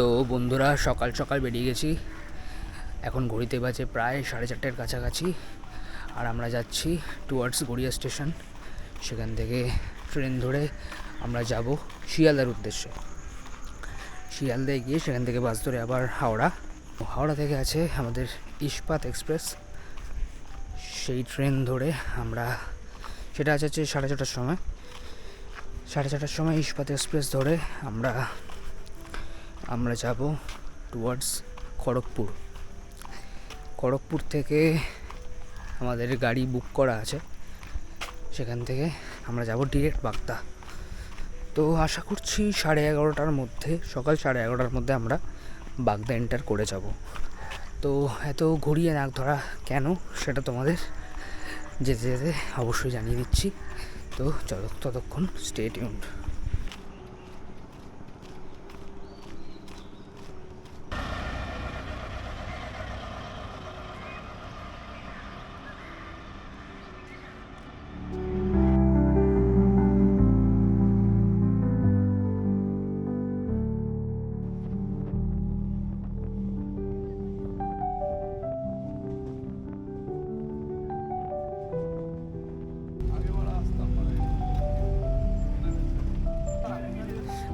তো বন্ধুরা, সকাল সকাল বেরিয়ে গেছি। এখন ঘড়িতে বাজে প্রায় সাড়ে চারটের কাছাকাছি। আর আমরা যাচ্ছি টুয়ার্ডস গড়িয়া স্টেশন সেখান থেকে ট্রেন ধরে আমরা যাব শিয়ালদার উদ্দেশ্যে। শিয়ালদায় গিয়ে সেখান থেকে বাস ধরে আবার হাওড়া। হাওড়া থেকে আছে আমাদের ইস্পাত এক্সপ্রেস। সেই ট্রেন ধরে আমরা, সেটা আছে হচ্ছে সাড়ে ছটার সময়। সাড়ে ছটার সময় ইস্পাত এক্সপ্রেস ধরে আমরা আমরা যাব টুয়ার্ডস খড়গপুর। খড়গপুর থেকে আমাদের গাড়ি বুক করা আছে। সেখান থেকে আমরা যাব ডিরেক্ট বাগদা। তো আশা করছি সাড়ে এগারোটার মধ্যে, সকাল সাড়ে এগারোটার মধ্যে আমরা বাগদা এন্টার করে যাব। তো এত ঘুরিয়ে নাক ধরা কেন সেটা তোমাদের যেতে যেতে অবশ্যই জানিয়ে দিচ্ছি। তো চলো ততক্ষণ স্টে টিউন্ড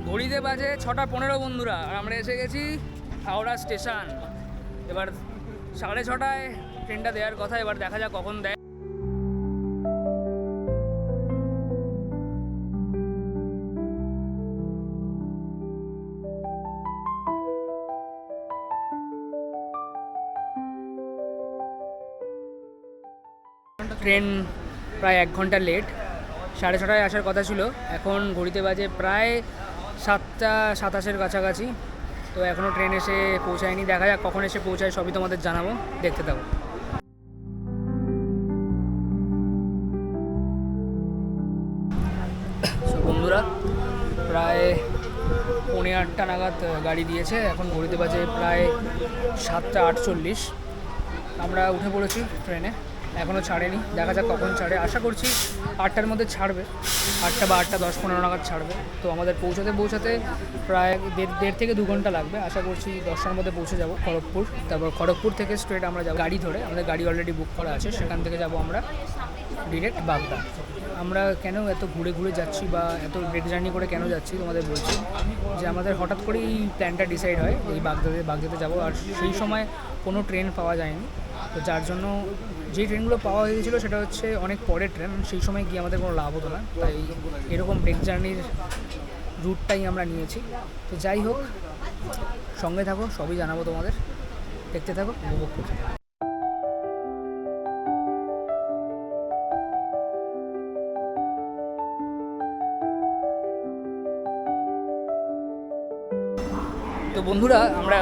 ঘড়িতে বাজে ছটা পনেরো বন্ধুরা, আর আমরা এসে গেছি হাওড়া স্টেশন। এবার সাড়ে ছটায় ট্রেনটা দেওয়ার কথা, এবার দেখা যাক কখন দেয়। ট্রেন প্রায় এক ঘণ্টা লেট, সাড়ে ছটায় আসার কথা ছিল। এখন ঘড়িতে বাজে প্রায় সাতটা সাতাশের কাছাকাছি। তো এখনও ট্রেন এসে পৌঁছায়নি। দেখা যাক কখন এসে পৌঁছায়, সবই তোমাদের জানাব। দেখতে থাকো। বন্ধুরা, প্রায় পৌনে আটটা নাগাদ গাড়ি দিয়েছে। এখন ঘড়িতে বাজে প্রায় সাতটা আটচল্লিশ। আমরা উঠে পড়েছি ট্রেনে এখনও ছাড়েনি। দেখা যাক কখন ছাড়ে। আশা করছি আটটার মধ্যে ছাড়বে। আটটা বা আটটা দশ পনেরো নাগাদ ছাড়বে। তো আমাদের পৌঁছাতে পৌঁছাতে প্রায় দেড় দেড় থেকে দু ঘণ্টা লাগবে। আশা করছি দশটার মধ্যে পৌঁছে যাব খড়গপুর। তারপর খড়গপুর থেকে স্ট্রেট আমরা যাব গাড়ি ধরে। আমাদের গাড়ি অলরেডি বুক করা আছে। সেখান থেকে যাব আমরা ডিরেক্ট বাগদা। আমরা কেন এত ঘুরে ঘুরে যাচ্ছি বা এত ব্রেক জার্নি করে কেন যাচ্ছি তোমাদের বলছি যে আমাদের হঠাৎ করে এই প্ল্যানটা ডিসাইড হয়, এই বাগদাতে বাগদাতে যাব। আর সেই সময় কোনো ট্রেন পাওয়া যায়নি। তো যার জন্য যে ট্রেনগুলো পাওয়া গিয়েছিল সেটা হচ্ছে অনেক পরের ট্রেন, সেই সময় গিয়ে আমাদের কোনো লাভ হতো না। তাই এরকম ব্রেক জার্নির রুটটাই আমরা নিয়েছি। তো যাই হোক, সঙ্গে থাকো, সবই জানাব তোমাদের। দেখতে থাকো, উপভোগ করতে। তো বন্ধুরা, আমরা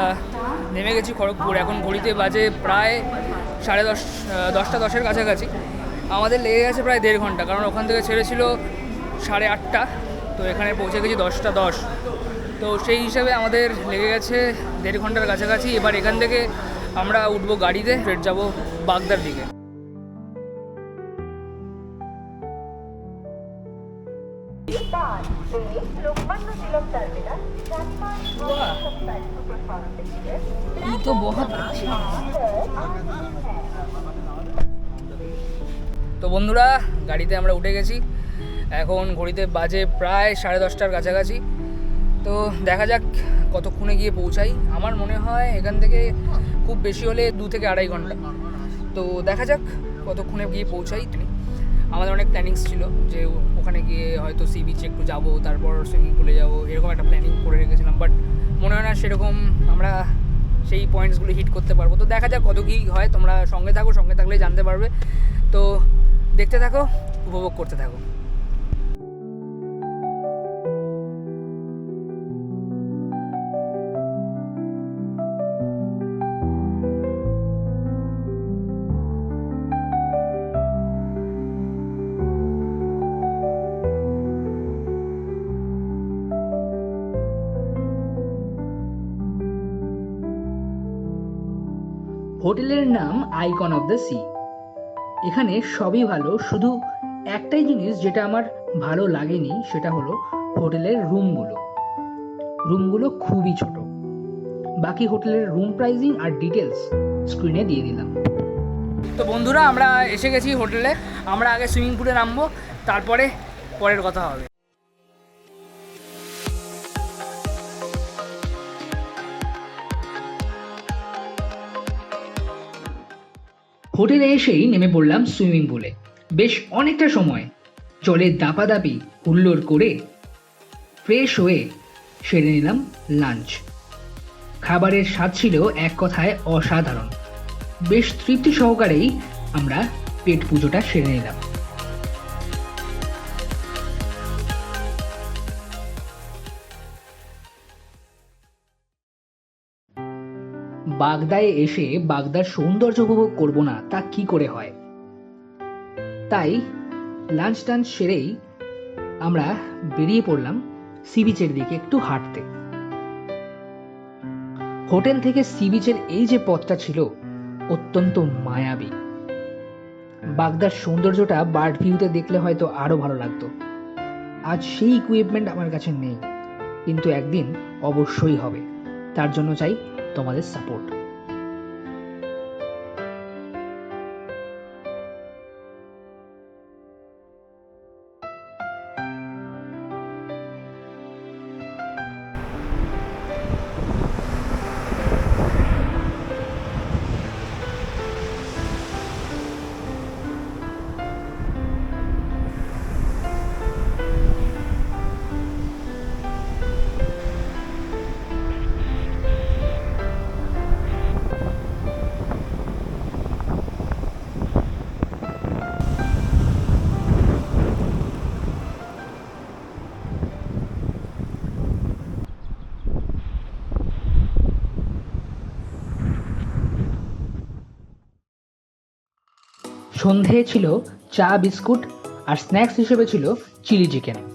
নেমে গেছি খড়গপুর। এখন ঘড়িতে বাজে প্রায় সাড়ে দশ দশটা দশের কাছাকাছি। আমাদের লেগে গেছে প্রায় দেড় ঘণ্টা, কারণ ওখান থেকে ছেড়েছিল সাড়ে আটটা, তো এখানে পৌঁছে গেছি দশটা দশ। তো সেই হিসাবে আমাদের লেগে গেছে দেড় ঘণ্টার কাছাকাছি। এবার এখান থেকে আমরা উঠবো গাড়িতে, ফের যাব বাগদার দিকে। पाच एक लोकमान्य टिळक टर्मिनल जानेमान वाह। सुपरफास्ट एक्सप्रेस ये तो बहुत अच्छा তো বন্ধুরা গাড়িতে আমরা উঠে গেছি এখন ঘড়িতে বাজে প্রায় সাড়ে দশটার কাছাকাছি তো দেখা যাক কতক্ষণে গিয়ে পৌঁছাই আমার মনে হয় এখান থেকে খুব বেশি হলে দু থেকে আড়াই ঘন্টা তো দেখা যাক কতক্ষণে গিয়ে পৌঁছাই তুমি আমাদের অনেক প্ল্যানিংস ছিল যে ওখানে গিয়ে হয়তো সি বিচে একটু যাব, তারপর সুইমিং পুলে যাব, এরকম একটা প্ল্যানিং করে রেখেছিলাম বাট মনে হয় না সেরকম আমরা সেই পয়েন্টসগুলো হিট করতে পারব। তো দেখা যাক কত কী হয়, তোমরা সঙ্গে থাকো, সঙ্গে থাকলে জানতে পারবে। তো দেখতে থাকো, উপভোগ করতে থাকো। হোটেলের নাম আইকন অফ দ্য সি। এখানে সবই ভালো, শুধু একটাই জিনিস যেটা আমার ভালো লাগেনি, সেটা হলো হোটেলের রুমগুলো। রুমগুলো খুবই ছোট। বাকি হোটেলের রুম প্রাইজিং আর ডিটেলস স্ক্রিনে দিয়ে দিলাম। তো বন্ধুরা, আমরা এসে গেছি হোটেলে। আমরা আগে সুইমিং পুলে নামবো, তারপরে পরের কথা হবে। হোটেলে এসেই নেমে পড়লাম সুইমিং পুলে। বেশ অনেকটা সময়। জলে দাপাদাপি, হুল্লোড় করে ফ্রেশ হয়ে সেরে নিলাম লাঞ্চ। খাবারের স্বাদ ছিল এক কথায় অসাধারণ। বেশ তৃপ্তি সহকারেই আমরা পেট পুজোটা সেরে নিলাম। বাগদায় এসে বাগদার সৌন্দর্য উপভোগ করব না, তা কি করে হয়? তাই লাঞ্চ টাঞ্চ সেরেই আমরা বেরিয়ে পড়লাম সি বিচের দিকে একটু হাঁটতে। হোটেল থেকে সি বিচের এই যে পথটা ছিল, অত্যন্ত মায়াবী। বাগদার সৌন্দর্যটা বার্ড ভিউতে দেখলে হয়তো আরও ভালো লাগতো। আজ সেই ইকুইপমেন্ট আমার কাছে নেই, কিন্তু একদিন অবশ্যই হবে। তার জন্য চাই তোমাদের সাপোর্ট সন্ধে ছিল চা বিস্কুট আর স্ন্যাক্স হিসেবে ছিল চিলি চিকেন।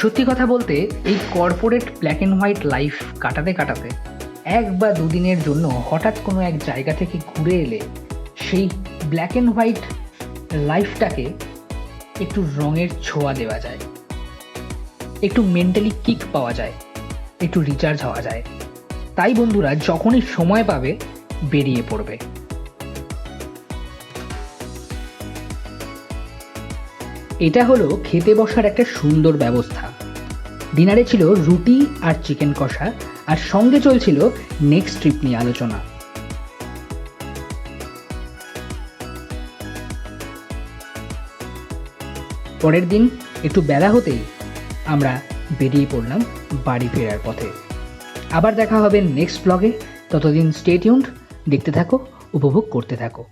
সত্যি কথা বলতে, এই corporate black and white life কাটাতে কাটাতে, এক বা দুদিনের জন্য হঠাৎ কোনো এক জায়গা থেকে ঘুরে এলে, সেই ব্ল্যাক অ্যান্ড হোয়াইট লাইফটাকে একটু রঙের ছোঁয়া দেওয়া যায়। একটু মেন্টালি কিক পাওয়া যায়, একটু রিচার্জ হওয়া যায়। তাই বন্ধুরা, যখনই সময় পাবে, বেরিয়ে পড়বে। এটা হলো খেতে বসার একটা সুন্দর ব্যবস্থা। ডিনারে ছিল রুটি আর চিকেন কষা, আর সঙ্গে চলছিল নেক্সট ট্রিপ নিয়ে আলোচনা। পরের দিন একটু বেলা হতেই আমরা বেরিয়ে পড়লাম বাড়ি ফেরার পথে। আবার দেখা হবে নেক্সট ব্লগে ততদিন স্টে টিউন্ড দেখতে থাকো, উপভোগ করতে থাকো।